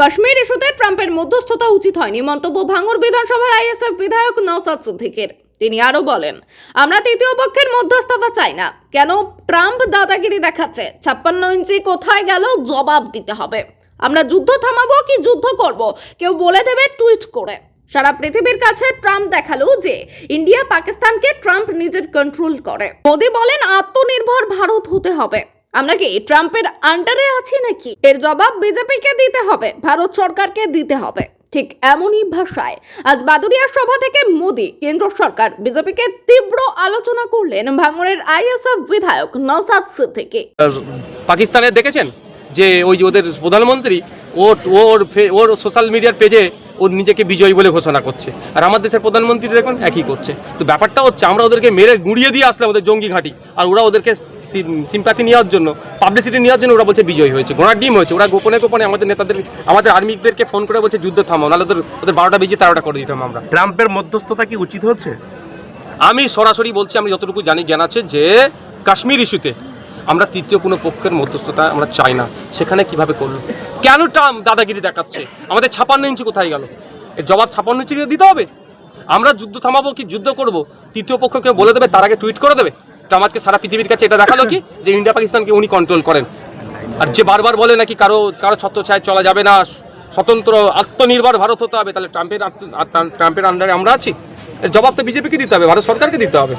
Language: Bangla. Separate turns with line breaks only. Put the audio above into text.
কাশ্মীর ইস্যুতে ট্রাম্পের মধ্যস্থতা উচিত হয়নি। মন্তব্য ভাঙর বিধানসভার আইএসএফ বিধায়ক নওসাদ সিদ্দিকের। তিনি আরও বলেন, আমরা তৃতীয় পক্ষের মধ্যস্থতা চাই না। কেন ট্রাম্প দাদাগিরি দেখাচ্ছে? ছাপ্পান্ন ইঞ্চি কোথায় গেল? জবাব দিতে হবে। আমরা যুদ্ধ থামাবো কি যুদ্ধ করব? কেউ বলে দেবে টুইট করে। সারা পৃথিবীর কাছে ট্রাম্প দেখাল যে, ইন্ডিয়া পাকিস্তানকে ট্রাম্প নিজের কন্ট্রোল করে। মোদি বলেন, আত্মনির্ভর ভারত হতে হবে। আমরা কি ট্রাম্পের আন্ডারে আছি নাকি? এর জবাব বিজেপিকে দিতে হবে, ভারত সরকারকে দিতে হবে। ঠিক এমনই ভাষায়, আজ বাদুরিয়ার সভা থেকে মোদি, কেন্দ্র সরকার, বিজেপিকে তীব্র আলোচনা করলেন ভাঙড়ের আইএসএফ বিধায়ক নওসাদ সিদ্দিকী।
পাকিস্তানে দেখেছেন যে ওই যে ওদের প্রধানমন্ত্রী, ও ওর ওর সোশ্যাল মিডিয়ার পেজে ও নিজেকে বিজয়ী বলে ঘোষণা করছে। আর আমার দেশের প্রধানমন্ত্রী দেখুন একই করছে। তো ব্যাপারটা হচ্ছে আমরা ওদেরকে মেরে গুঁড়িয়ে দিয়ে আসলাম ওদের জঙ্গি ঘাঁটি। আর ওরা ওদেরকে সিম্পাতি নেওয়ার জন্য পাবলিসিটি নেওয়ার জন্য ওরা বলছে বিজয়ী হয়েছে। ঘোড়ার ডিম হয়েছে। ওরা গোপনে গোপনে আমাদের নেতাদের আমাদের আর্মিদেরকে ফোন করে বলছে যুদ্ধ থামাও নাহলে ওদের ওদের বারোটা বেজে তেরোটা করে দিতাম আমরা।
ট্রাম্পের মধ্যস্থতা কি উচিত হচ্ছে?
আমি সরাসরি বলছি আমি যতটুকু জানি জ্ঞান আছে যে কাশ্মীর ইস্যুতে আমরা তৃতীয় কোনো পক্ষের মধ্যস্থতা আমরা চাই না। সেখানে কীভাবে করল? কেন ট্রাম্প দাদাগিরি দেখাচ্ছে? আমাদের ছাপান্ন ইঞ্চি কোথায় গেল? এর জবাব ছাপান্ন ইঞ্চি দিতে হবে? আমরা যুদ্ধ থামাবো কি যুদ্ধ করব? তৃতীয় পক্ষ কেউ বলে দেবে, তার আগে টুইট করে দেবে? ট্রাম্প সারা পৃথিবীর কাছে এটা দেখাল কি? যে ইন্ডিয়া পাকিস্তানকে উনি কন্ট্রোল করেন। আর যে বারবার বলে নাকি কারও কারও ছত্রছায় চলা যাবে না, স্বতন্ত্র আত্মনির্ভর ভারত হতে হবে, তাহলে ট্রাম্পের ট্রাম্পের আন্ডারে আমরা আছি। জবাব তো বিজেপিকে দিতে হবে, ভারত সরকারকে দিতে হবে।